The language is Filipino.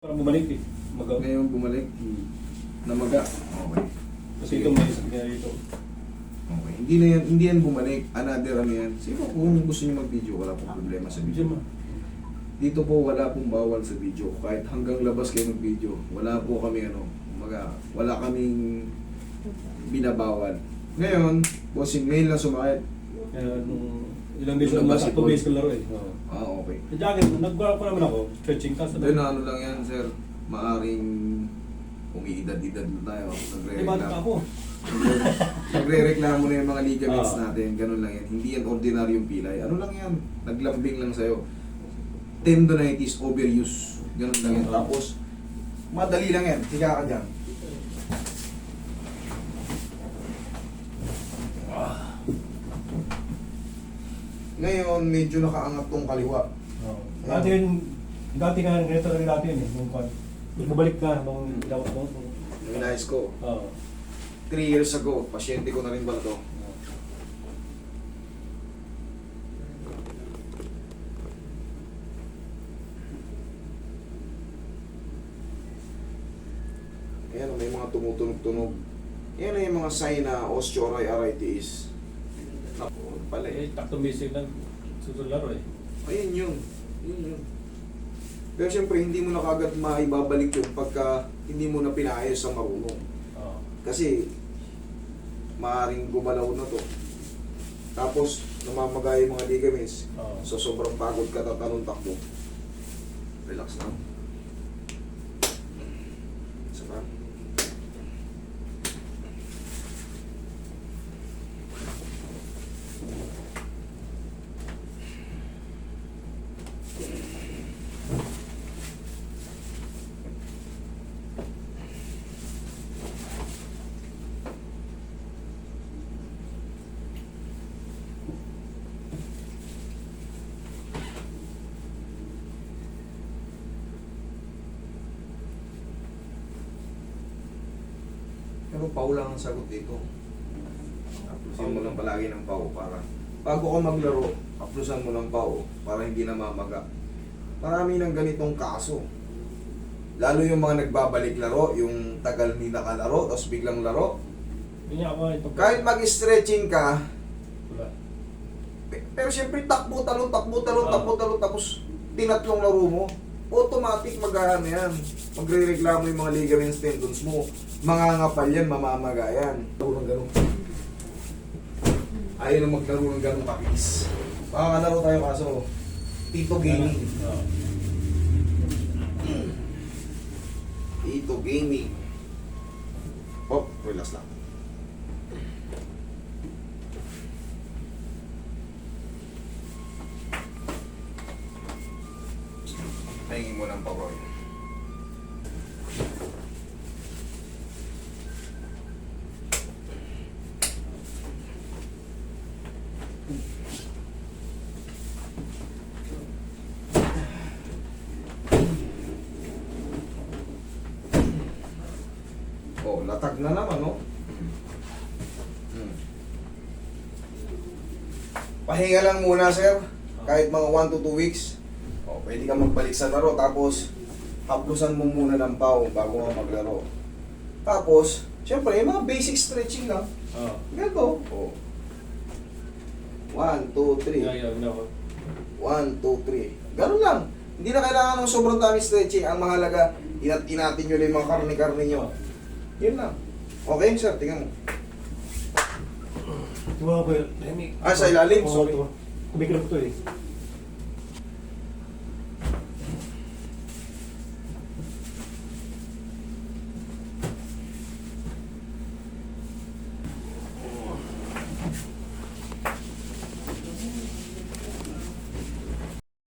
Parang bumalik eh. Magaw. Ngayon bumalik, Hmm. namaga. Okay. Kasi ito may sakit niya rito. Okay. Hindi na yan, hindi yan bumalik. Another ano yan. Sino kung gusto niyo mag-video, wala pong problema sa video. Dito po wala pong bawal sa video. Kahit hanggang labas kayo mag-video, wala po kami ano, umaga, wala kaming binabawal. Ngayon, bossing mail na sumakit. Kaya nung ilang beses na basketball. two beses ko laro eh. Oo. Ah, okay. Sa jacket, nagbawa ko naman ako. Stretching ka sa Then ano lang yan, sir, maaring umiidad-idad na tayo. Pa Nagre-reklamo. ako. Nagre-reklamo na yung mga ligaments Ah. natin. Ganun lang yan. Hindi yan ordinaryong pilay. Ano lang yan? Naglambing lang sa'yo. Tendonitis, overuse. Ganun lang yan. Ah. Tapos, madali lang yan. Higa ka dyan. Ngayon, medyo nakaangat tong kaliwa. Oo. Dati yun, dati nga ganito rin dati yun eh. Nung kwan. Bumalik na nung daw ko. Yung inayos ko. Oo. 3 years ago, pasyente ko na rin ba to? Ayan, may mga tumutunog-tunog. Yan na yung mga sign na osteoarthritis. Pala eh. Eh, tatlong beses lang susunod laro eh. Ayun yun. Yun yun. Pero siyempre, hindi mo na kagad maibabalik yun pagka hindi mo na pinayos sa marunong. Oo. Kasi, maaaring gumalaw na to. Tapos, namamagay yung mga ligaments. Oo. So, sobrang pagod ka tatanong takbo. Relax lang. Isa pa. Pero pau lang ang sagot dito. Aplusan mo lang palagi ng pau para bago ka maglaro, aplusan mo ng pau para hindi na mamaga. Marami ng ganitong kaso. Lalo yung mga nagbabalik laro, yung tagal ni nakalaro, tapos biglang laro. Kahit mag-stretching ka, pero siyempre takbo talon, takbo talon, takbo talon, tapos tinatlong laro mo, automatic mag yan. Magre-reklamo yung mga ligaments tendons mo. Mangangapal yan, mamamaga yan. Laro ng ganun. Ayaw na maglaro ng ganun kapis. Makakalaro tayo kaso Tito Gaming. Tito Gaming. Pop, relax lang. Pahingin mo ng pawroy. Oh, latag na naman, no? Hmm. Pahinga lang muna, sir. Kahit mga 1 to 2 weeks. Pwede ka magbalik sa laro. Tapos, haplusan mo muna ng pau bago ka maglaro. Tapos, syempre, yung mga basic stretching lang. Oo. Ganito. Oh. 1, 2, 3. Yeah, yeah, ko. 1, 2, 3. Ganun lang. Hindi na kailangan ng sobrang daming stretching. Ang mahalaga, inat-inatin nyo lang yung mga karne-karne nyo. Yun lang. Okay, sir, tingnan mo. Tuwa ko yun. Ah, sa ilalim? Oo, Sorry. tuwa. Kumikilos ko eh.